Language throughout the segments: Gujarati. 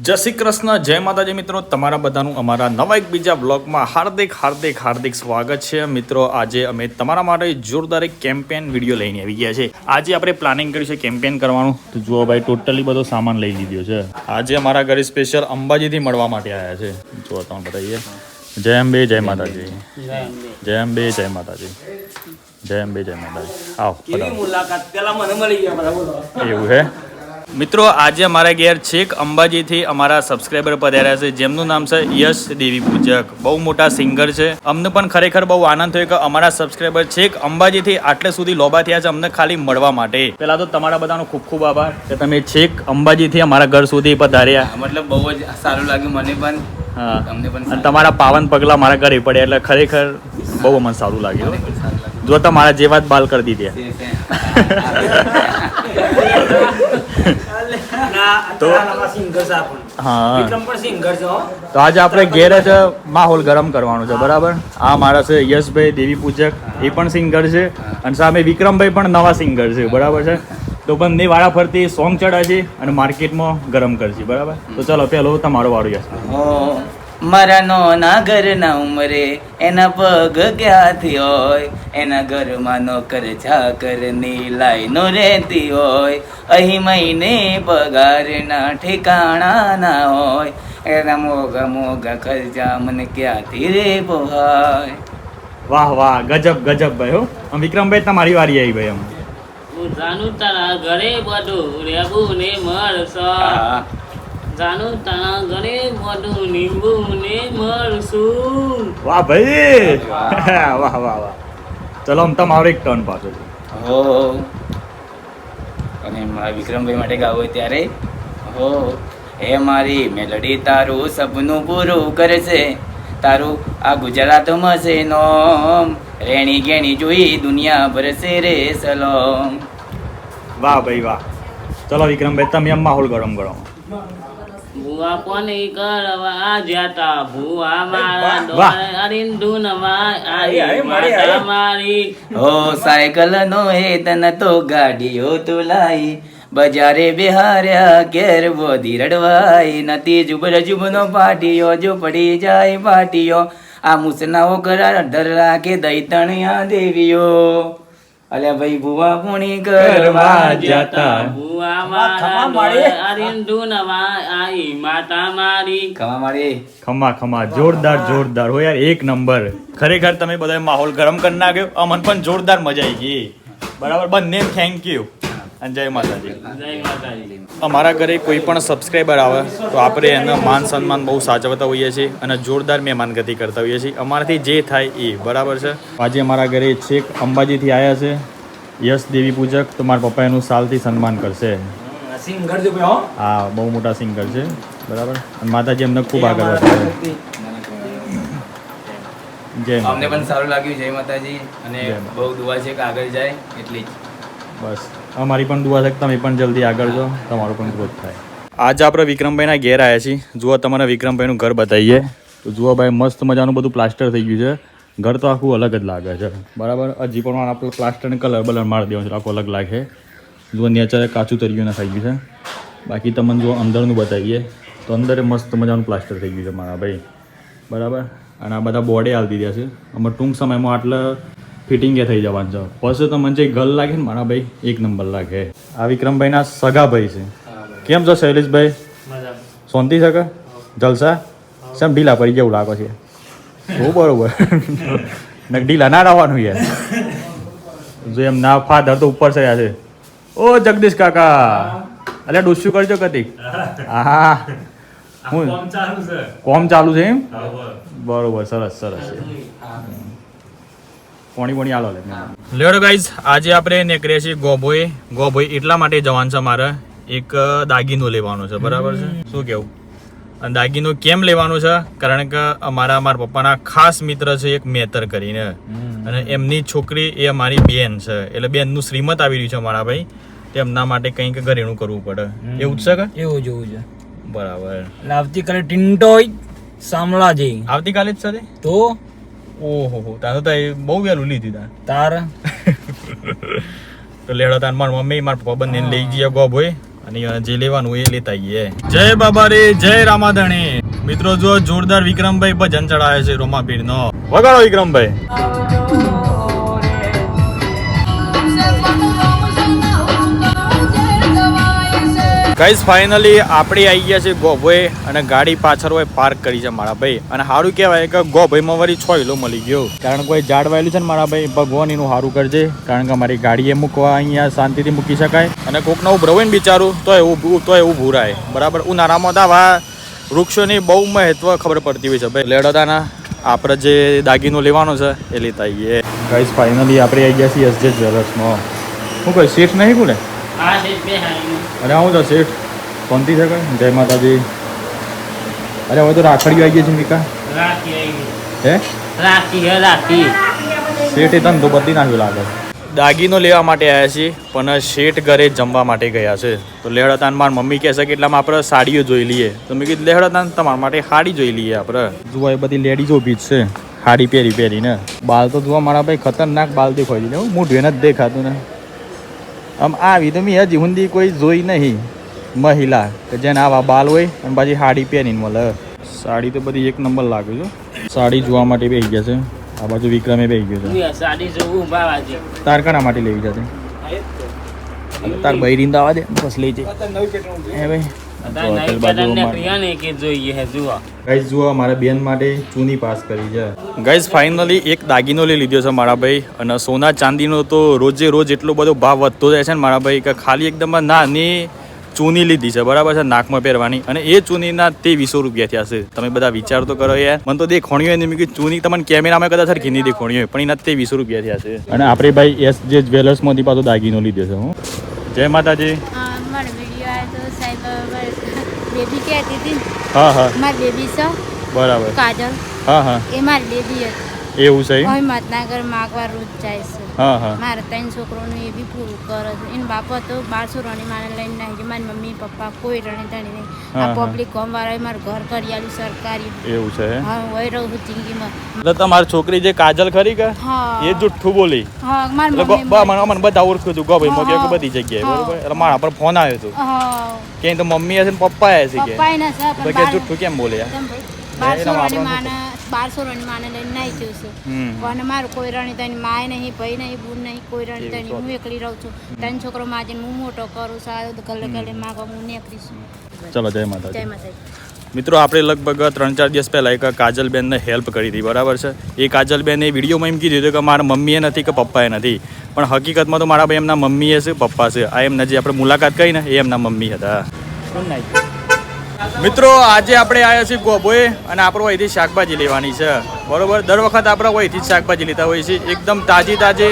જય શ્રી કૃષ્ણ જય માતાજી મિત્રો. તમારા બધાનું અમારા નવા એક બીજા બ્લોગમાં હાર્દિક હાર્દિક હાર્દિક સ્વાગત છે. મિત્રો આજે અમે તમારા માટે જોરદાર એક કેમ્પેન વીડિયો લઈને આવી ગયા છે. આજે આપણે પ્લાનિંગ કર્યું છે કેમ્પેન કરવાનું. તો જુઓ ભાઈ ટોટલી બધો સામાન લઈ લીધો છે. આજે અમારા ઘરે સ્પેશિયલ અંબાજીથી મળવા માટે આવ્યા છે. જુઓ તમે બતાવીએ જય અંબે જય માતાજી. જય અંબે જય માતાજી. જય અંબે જય માતાજી. આવો પધારો. મુલાકાત? પેલા મને મળી ગયા એવું હે? મિત્રો આજે અમારા ઘેર છેક અંબાજીથી અમારા સબસ્ક્રાઈબર પધાર્યા છે જેમનું નામ છે યશ દેવી પૂજક. બહુ મોટા સિંગર છે. અમને પણ ખરેખર બહુ આનંદ થયો કે અમારા સબસ્ક્રાઈબર છેક અંબાજીથી આટલે સુધી લોબા થયા છે અમને ખાલી મળવા માટે. પહેલાં તો તમારા બધાનો ખૂબ ખૂબ આભાર કે તમે છેક અંબાજીથી અમારા ઘર સુધી પધાર્યા. મતલબ બહુ જ સારું લાગ્યું મને પણ. હા. તમને પણ તમારા પાવન પગલા મારા ઘરે પડ્યા એટલે ખરેખર બહુ મને સારું લાગ્યું. જો તમારા જેવા જ બાલ કરી દીધા. તે- તે- તો- સિંગર છે આપણ હા. વિક્રમ પણ સિંગર છે હો. તો આજે આપણે ઘેર જ માહોલ ગરમ કરવાનો છે બરાબર? આ મારા છે યશભાઈ દેવી પૂજક એ પણ સિંગર છે. અને સામે વિક્રમભાઈ પણ નવા સિંગર છે બરાબર છે? તો બંને વાળા ફરતી સોંગ ચડાશે અને માર્કેટમાં ગરમ કરશે બરાબર? તો ચલો પેલો તમારો વાળો હો. મારા નોના ઘરના ઉમરે એના પગ ક્યાંથી હોય? એના ઘરમાં નોકર ચાકરની લાઈનો રહેતી હોય. અહીં મહિને પગારના ઠેકાણા ના હોય. એના મોગા મોગા ખર્ચા મને ક્યાંથી રે પોહાય વાહ વાહ ગજબ ગજબ ભાઈ હો. વિક્રમભાઈ તમારી વારી આવી ભાઈ હું જાણું તારા ઘરે બધું રેવું ને મરસા. જાણું તારા ઘરે બધું લીંબુ ને મરસું વાહ ભાઈ. વાહ વાહ વાહ. ચલો આમ તમારો એક ટર્ન પાછો છે. હો. અને મારા વિક્રમભાઈ માટે ગાવું હોય ત્યારે હો. હે મારી મેલડી તારું સપનું પૂરું કરશે. તારું આ ગુજરાત છે નોમ. રેણી ગેણી જોઈ દુનિયા ભરશે રે સલોમ. વાહ ભાઈ વાહ. ચલો વિક્રમભાઈ તમે આમ માહોલ ગરમ કરો. ભૂવા કોની કરવા જતા? ભુવા મારા ડોળે આઈ, આઈ, મારી, હો સાયકલ નો હે તન તો ગાડીઓ તુલાઈ. બજારે બિહાર્યા ઘેર બોધી રડવાઈ. નથી જુબર જુબનો પાટીયો જો પડી જાય પાટીયો. આ મુસનાઓ કરાર ડર રાખે દૈતણિયા દેવીઓ. અલ્યા ભાઈ ભુવા પુણી કરવા જતા ભૂવા મારા અરિંદુ નવા આઈ માતા મારી. ખમા મારી ખમા ખમા જોરદાર જોરદાર. હો યાર એક નંબર. ખરેખર તમે બધા માહોલ ગરમ કરી નાખ્યો. અમન પણ જોરદાર મજા આવી ગઈ. બરાબર? બંને થેન્ક યુ અને જય માતાજી. જય માતાજી. અમારા ઘરે કોઈ પણ સબસ્ક્રાઈબર આવે તો આપણે એના માન સન્માન બહુ સાચવતા હોઈએ છીએ અને જોરદાર મહેમાનગતિ કરતા હોઈએ છીએ. અમારાથી જે થાય એ બરાબર છે? આજે અમારા ઘરે છેક અંબાજીથી આવ્યા છે યશ દેવી પૂજક તો મારા પપ્પા એનું સાલથી સન્માન કરશે. સિંગર જો હા. બહુ મોટા સિંગર છે બરાબર? અને માતાજી અમને ખૂબ આગળ વધારે જય અમને પણ સારું લાગ્યું જય માતાજી. અને બહુ દુઆ છે કે આગળ જાય એટલી જ. બસ. અમારી પણ દુઆ છે તમે પણ જલ્દી આગળ જાઓ, તમારો પણ ગ્રોથ થાય. આજે આપણે વિક્રમભાઈના ઘેર આવ્યા છીએ. જુઓ તમારા વિક્રમભાઈનું ઘર બતાવીએ. તો જુઓ ભાઈ, મસ્ત મજાનું બધું પ્લાસ્ટર થઈ ગયું છે. ઘર તો આખું અલગ જ લાગે છે. બરાબર? હજી પણ આપણે પ્લાસ્ટરને કલર બલર મારી દેવાનું છે આખું અલગ લાગે. જુઓ નેચર કાચું તરીયું થઈ ગયું છે. બાકી તમને જો અંદરનું બતાવીએ. તો અંદર મસ્ત મજાનું પ્લાસ્ટર થઈ ગયું છે મારા ભાઈ. બરાબર? અને આ બધા બોર્ડે હાલ દીધા છે. અમે ટૂંક સમયમાં આટલા ફિટિંગ એ થઈ જવાનું છે. પછી તો મને જે ગલ લાગે ને મારા ભાઈ એક નંબર લાગે. આ વિક્રમભાઈના સગા ભાઈ છે. કેમ છો શૈલેષભાઈ? સોંતી શાંતિ છે કે? જલસા? સેમ ઢીલા પડી જેવું લાગો છે. બહુ બરોબર. ઢીલા ના રહેવાનું યાર. જો એમ ના ફાધર તો ઉપર થયા છે. ઓ જગદીશ કાકા. અલે ડોસ્યું કરજો કતિક. હા. હું કોમ ચાલુ છે. એમ? બરોબર સરસ સરસ. છે પોણી પોણી આલો લે લેડો ગાઈઝ આજે આપણે નીકળીએ છીએ ગોભોઈ ગોભોઈ એટલા માટે જવાનું છે મારે એક દાગીનો લેવાનો છે બરાબર છે? શું કેવું? અને દાગીનો કેમ લેવાનો છે? કારણ કે અમારા મારા પપ્પાના ખાસ મિત્ર છે એક મેતર કરીને. અને એમની છોકરી એ અમારી બેન છે. એટલે બેનનું શ્રીમત આવી રહ્યું છે મારા ભાઈ. તેમના માટે કંઈક ઘરેણું કરવું પડે. એવું છે કે? એવું જોવું છે બરાબર. એટલે આવતીકાલે ટિન્ટોય સામલા જઈ આવતીકાલે જ છે તે? તો ઓહો હો તારે તો એ બહુ વહેલું લીધી તાર. તાર? તો લેડો તાર માર મમ્મી માર પપ્પા બંને લઈ ગયા ગોભોય અને જે લેવાનું એ લેતા આવીએ જય બાબા રે જય રામાધણી. મિત્રો જો જોરદાર વિક્રમભાઈ ભજન ચડાવે છે રોમાપીર નો વગાડો વિક્રમભાઈ. ગાઈઝ ફાઇનલી આપણે આવી ગયા છે ગોભોએ અને ગાડી પાછળ હોય પાર્ક કરી છે મારા ભાઈ. અને સારું કહેવાય કે ગોભાઈમાં વળી છ હિલો મળી ગયો. કારણ કોઈ ઝાડ વાયેલું છે ને મારા ભાઈ, ભગવાન એનું સારું કરજે. કારણ કે મારી ગાડીએ મૂકવા અહીંયા શાંતિથી મૂકી શકાય. અને કોકને ઉભ રહે ને બિચારું, તો એવું તો એવું ભૂરાય બરાબર? ઉનાળામાં આવા વૃક્ષોની બહુ મહત્વ ખબર પડતી હોય છે ભાઈ. લેડોદાના આપણે જે દાગીનો લેવાનો છે એ લેતા આવીએ ગાઈઝ ફાઇનલી આપણે આવી ગયા છીએ એસજે જ્વેલર્સમાં શું કહે સીટ નહીં કોને અરે આવું તો શેઠ શાંતિ છે કઈ? જય માતાજી. અરે હવે તો રાખડી આવી ગઈ છે મીકા. હે? રાખી હે શેઠ એ તને તો બદલી નાખ્યું લાગે. દાગીનો લેવા માટે આવ્યા છીએ પણ શેઠ ઘરે જમવા માટે ગયા છે. તો લેહડતાન માર મમ્મી કહે છે કે એટલામાં આપણે સાડીઓ જોઈ લઈએ. તો મેં કીધું લેહડતાન તમારા માટે સાડી જોઈ લઈએ આપણે. જુઓ એ બધી લેડીઝ ઊભી જ છે સાડી પહેરી પહેરીને. બાલ તો જોવા મારા ભાઈ ખતરનાક બાલ દેખાય છે. મોઢું એને જ દેખાતું ને. આમ આવી તો મેં હજી હુંદી કોઈ જોઈ નહીં. મહિલા કે જેને આવા બાલ હોય અને પાછી સાડી પહેરીને મળે. સાડી તો બધી એક નંબર લાગે છે. સાડી જોવા માટે બેસી ગયા છે. આ બાજુ વિક્રમે બેસી ગયો છે. હું સાડી જોવું ઊભા વાજે તાર કના માટે લેવી જશે તાર બૈરીને તો આવા દે બસ લઈ જાય. હે ભાઈ. ને ગાઈઝ જુઓ. મારા બેન માટે ચૂની પાસ કરી છે. ગાઈઝ ફાઇનલી એક દાગીનો લઈ લીધો છે મારા ભાઈ અને સોના ચાંદીનો તો રોજે રોજ એટલો બધો ભાવ વધતો જાય છે ને મારા ભાઈ કે ખાલી એકદમ નાની ચૂની લીધી છે. બરાબર છે? નાકમાં પહેરવાની. અને એ ચૂનીના તે વીસો રૂપિયા થયા છે. તમે બધા વિચાર તો કરો યાર. મને તો દેખોણી હોય ને મેં કીધું ચૂની તમને કેમેરામાં કદાચ સરખી નહીં દેખોણી હોય પણ એના તે વીસો રૂપિયા થયા છે. અને આપણે ભાઈ એસ જે જ્વેલર્સમાંથી પાછો દાગીનો લીધો છે હું. જય માતાજી હા મારો વીડિયો આવ્યો તો સાહેબ બેબી કહેતી હતી. હા હા. મારી બેબી છે. બરાબર. કાજલ. હા હા. એ મારી બેબી હતી. એવું છે હવે મતનાગર માગવા રોજ જાય છે. હા હા. મારે ત્રણ છોકરોનું એ બી પૂરું કરે છે. એનો બાપ તો બારસો રણી માને લઈને નાખી છે મારી મમ્મી પપ્પા કોઈ રણી ધણી નહીં. આ પબ્લિક કોમ વાળા મારું ઘર કરી સરકારી. એવું છે હા હોય રહું જિંદગીમાં. એટલે તમારી છોકરી જે કાજલ ખરી કે? એ જુઠ્ઠું બોલી. હા મારી મમ્મી મને મને બધા ઓળખ્યું હતું ગો ભાઈ મોકે બધી જગ્યાએ. બરોબર? એટલે મારા પર ફોન આવ્યો હતો. કે તો મમ્મી હશે ને પપ્પા હશે કે? કે જુઠ્ઠું કેમ બોલે યાર? બારસો એના રણી આપણને માને બારસો રણી લઈને નાઈ ગયું છે. અને મારું કોઈ રણી તની માય નહીં ભાઈ નહીં બુન નહીં કોઈ રણી તની હું એકલી રહું છું. ત્રણ છોકરો માજીને હું મોટો કરું સારું ગલે ગલે માગો હું નીકળીશું ચલો જય જય માતાજી. માતાજી મિત્રો આપણે લગભગ ત્રણ ચાર દિવસ પહેલાં એક કાજલબેનને હેલ્પ કરી હતી બરાબર છે? એ કાજલબેને વિડીયોમાં એમ કીધું હતું કે મારા મમ્મીએ નથી કે પપ્પાએ નથી. પણ હકીકતમાં તો મારા ભાઈ એમના મમ્મીએ છે પપ્પા છે. આ એમના જે આપણે મુલાકાત કરી ને એ એમના મમ્મી હતા. મિત્રો આજે આપણે આવ્યા છીએ ગોબોએ અને આપણે અહીંથી શાકભાજી લેવાની છે. બરોબર? દર વખત આપણે અહીંથી જ શાકભાજી લેતા હોઈએ છીએ. એકદમ તાજી તાજી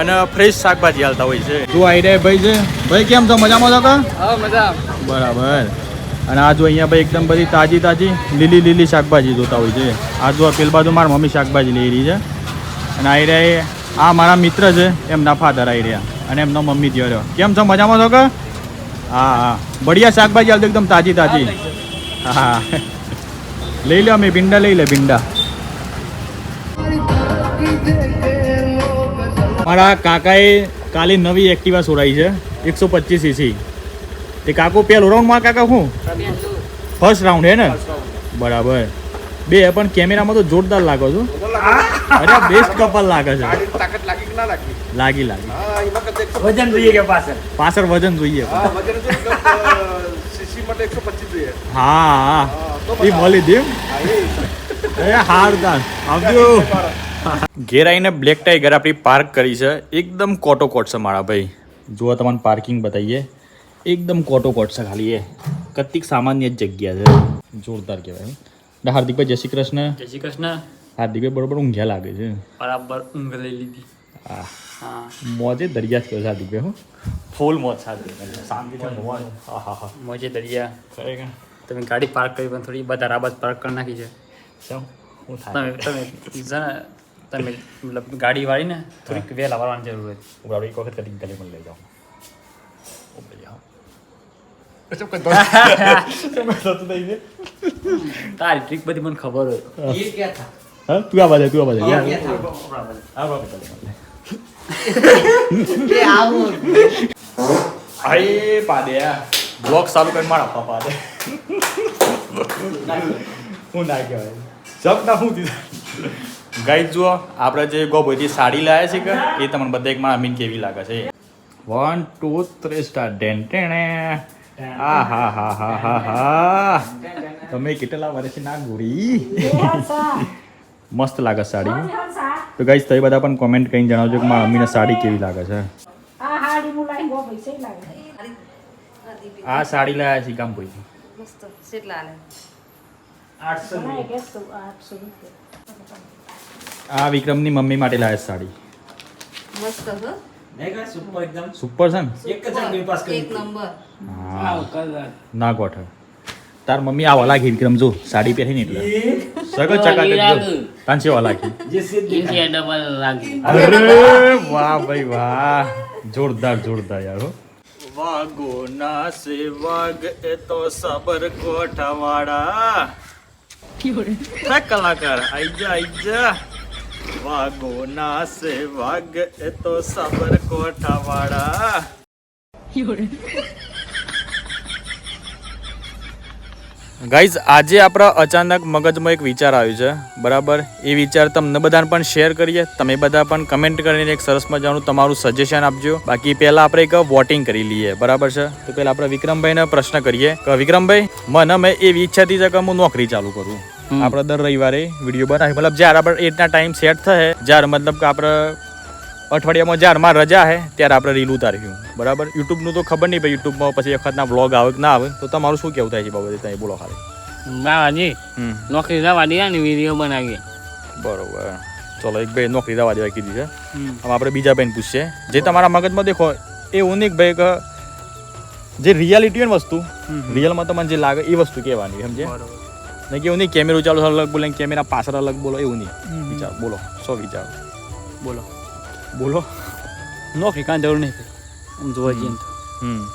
અને ફ્રેશ શાકભાજી હાલતા હોય છે તું આવી રહ્યા ભાઈ છે ભાઈ કેમ છો? મજામાં છો કા? હા મજા. બરાબર. અને આ જો અહીંયા ભાઈ એકદમ બધી તાજી તાજી લીલી લીલી શાકભાજી જોતા હોય છે. આ જો પેલ બાજુ મારી મમ્મી શાકભાજી લઈ રહી છે. અને આવી રહ્યા આ મારા મિત્ર છે. એમના ફાધર આવી રહ્યા. અને એમનો મમ્મી જ્યો રહ્યો. કેમ છો? મજામાં છો કે? હા હા. બઢિયા શાકભાજી આવતી એકદમ તાજી તાજી. હા લઈ લો અમે ભીંડા લઈ લે ભીંડા. મારા કાકાએ કાલે નવી એક્ટિવા સોરાઈ છે એકસો પચીસ સીસી. તે કાકો પેલો રાઉન્ડમાં કાકા શું? ફર્સ્ટ રાઉન્ડ હે ને? બરાબર. બે પણ કેમેરામાં તો જોરદાર લાગો છો. અરે બેસ્ટ કપલ લાગે છે. તાકાત લાગી કે ના લાગી. વજન જોઈએ કે પાછળ? પાછળ વજન જોઈએ. હા વજન સીસી માટે એકસો પચીસ જોઈએ. હા હા. તો એ મળી દેમ હા એ. એ હાર તાર આવજો. ઘેર આવીને બ્લેક ટાઈગર આપણી પાર્ક કરી છે. એકદમ કોટો કોટ છે મારા ભાઈ. જો તમને પાર્કિંગ બતાવીએ. એકદમ કોટો કોટ છે ખાલી એ. કતિક સામાન્ય જ જગ્યા છે. જોરદાર કહેવાય હાર્દિકભાઈ જય શ્રી કૃષ્ણ. જય શ્રી કૃષ્ણ. હાર્દિકભાઈ બરોબર ઊંઘ્યા લાગે છે. બરાબર ઊંઘ લઈ લીધી. મોજે દરિયા જ કહ્યું છે હાર્દિકભાઈ હું. ફૂલ મોજ સાથે શાંતિથી મોજ. મોજે દરિયા. ખરેખર તમે ગાડી પાર્ક કરી પણ થોડી બધા રાબત પાર્ક કરી નાખી છે. તમે તમે તમે મતલબ ગાડી વાળીને થોડીક વહેલા વાળવાની જરૂર હતી ગાડી એક વખત કટિંગ કરી પણ લઈ જાઓ. તારી ટ્રીક બધી મને ખબર હોય. હા. તું આ બાજુ તું આ બાજુ. આય પાડ્યા. બ્લોગ ચાલુ કરી મારા પપ્પા દે. હું ના કહેવાય. જપ ના હું દીધા ગાઈ જુઓ આપણે જે ગોબોથી સાડી લાયા છે કે એ તમને બધા એક મારા મીન કેવી લાગે છે? વન ટુ થ્રી સ્ટાર ડેન ટેણે આ હા હા હા હા હા. તમે કેટલા વર્ષથી ના ગુરી મસ્ત લાગે સાડી. તો ગાઈસ તમે બધા પણ કોમેન્ટ કરીને જણાવજો કે મારા મમ્મીને સાડી કેવી લાગે છે. આ સાડી લાયા છે કામ કોઈ આ વિક્રમની મમ્મી માટે લાયા છે સાડી. સુપર છે ને? હા. ના ગોઠ તાર મમ્મી આવા લાગી વિક્રમ જો સાડી પહેરીને એટલે. સગત ચકાચક જો તાન છે લાગી? ઇન્ડિયા ડબલ લાગે. અરે વાહ ભાઈ વાહ. જોરદાર જોરદાર યાર હો. વાગો ના સે વાગ એ તો સબર કોઠાવાળા કલાકાર. આઈ જા આઈ જા. વાગો ના સે, વાગ એ તો સબર કોઠાવાળા. ગાઈઝ, આજે આપણા અચાનક મગજમાં એક વિચાર આવ્યો છે. બરાબર? એ વિચાર તમને બધાને પણ શેર કરીએ. તમે બધા પણ કમેન્ટ કરીને એક સરસ મજાનું તમારું સજેશન આપજો. બાકી પહેલા આપણે એક વોટિંગ કરી લઈએ. બરાબર છે? તો પહેલા આપણે વિક્રમભાઈને પ્રશ્ન કરીએ. કે, વિક્રમભાઈ, મને મેં એવી ઈચ્છા હતી કે હું નોકરી ચાલુ કરું? આપણે દર રવિવારે વીડિયો બનાવી મતલબ જ્યારે આપણે એટના ટાઈમ સેટ થાય જ્યારે મતલબ કે આપણે અઠવાડિયામાં જ્યારે માર રજા હે ત્યારે આપણે રીલ ઉતારીશું. બરાબર? યુટ્યુબનું તો ખબર નહીં ભાઈ યુટ્યુબમાં પછી એક વખતના વ્લોગ આવે કે ના આવે. તો તમારું શું કેવું થાય છે બાબતે? ત્યાં બોલો ખાલી. બાવાજી નોકરી જવા દે ને વીડિયો બનાવીએ. બરોબર. ચલો એક ભાઈ નોકરી દવા દેવા કીધી છે. હવે આપણે બીજા બેન પૂછીએ જે તમારા મગજમાં દેખો એવું નહીં ભાઈ કે જે રિયાલિટી ને વસ્તુ રિયલમાં તમને જે લાગે એ વસ્તુ કહેવાની સમજે નહીં કે એવું નહીં કેમેરો ચાલુ અલગ બોલે કેમેરા પાછળ અલગ બોલો એવું નહીં. વિચાર બોલો સો વિચાર. બોલો. બોલો. નોકરી કાંઈ જરૂર નહીં આમ જોવા જઈએ તો. હમ.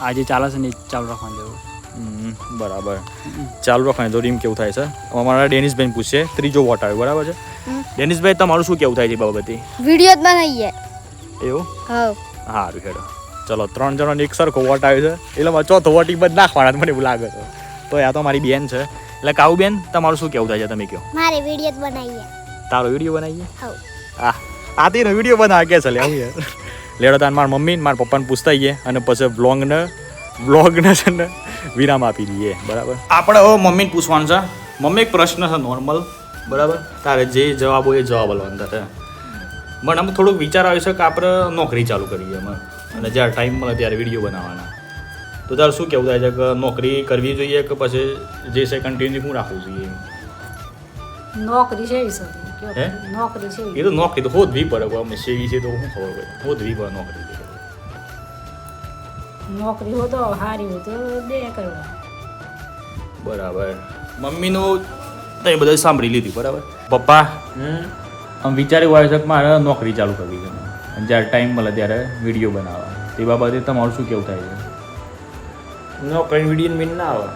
આજે ચાલે છે ને ચાલુ રાખવાની જરૂર. હમ, બરાબર. ચાલુ રાખવાની જરૂર એમ કેવું થાય છે? અમારા ડેનિશભાઈ પૂછે ત્રીજો વોટ આવ્યો બરાબર છે? ડેનિસભાઈ તમારું શું કેવું થાય છે બાબતે? વીડિયો જ બનાવીએ. એવું? હા. સારું હેડો. ચલો ત્રણ જણાનો એક સરખો વોટ આવ્યો છે. એટલે ચોથો વોટ એ બધ નાખવાના મને એવું લાગે છે. તો આ તો મારી બેન છે. એટલે કાઉ બેન તમારું શું કેવું થાય છે? તમે કહો. મારે વીડિયો બનાવીએ. તારો વીડિયો બનાવીએ? હા આ તેનો વીડિયો બનાવે કે છે લે આવું યાર લેડો તાર મારા મમ્મી ને મારા પપ્પાને પૂછતા આવીએ અને પછી વ્લોગને વ્લોગને છે ને વિરામ આપી દઈએ. બરાબર? આપણે હવે મમ્મીને પૂછવાનું છે. મમ્મી એક પ્રશ્ન છે નોર્મલ બરાબર? તારે જે જવાબ હોય એ જવાબ આલવાના છે પણ આમ થોડુંક વિચાર આવ્યો છે કે આપણે નોકરી ચાલુ કરીએ એમાં. અને જ્યારે ટાઈમ મળે ત્યારે વીડિયો બનાવવાના. તો તારે શું કેવું થાય છે કે નોકરી કરવી જોઈએ કે પછી જે છે કન્ટિન્યુ હું રાખવું જોઈએ? નોકરી છે હે? નોકરી એ. તો નોકરી તો હોદવી પડે કોઈ અમને સેવી છે તો શું ખબર હોય? હોદવી પડે નોકરી નોકરી તો સારી હોય તો બે કરવા. બરાબર. મમ્મીનું એ બધું સાંભળી લીધું બરાબર? પપ્પા? આમ વિચાર્યું હોય છે કે મારે નોકરી ચાલુ કરવી છે. અને જ્યારે ટાઈમ મળે ત્યારે વીડિયો બનાવવા. તે બાબતે તમારું શું કેવું થાય છે? નોકરી વીડિયો મીન ના આવે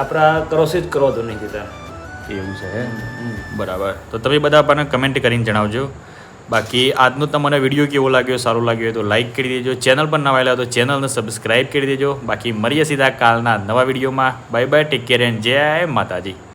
આપણા ક્રોસ જ કરો તો નહીં કીધા એવું છે? બરાબર. તો તમે બધા આપણને કમેન્ટ કરીને જણાવજો. બાકી આજનો તમને વીડિયો કેવો લાગ્યો સારો લાગ્યો હોય તો લાઈક કરી દેજો. ચેનલ પર નવા આવેલા તો ચેનલને સબસ્ક્રાઈબ કરી દેજો. બાકી મળીએ સીધા કાલના નવા વિડીયોમાં. Bye bye take care and જય માતાજી.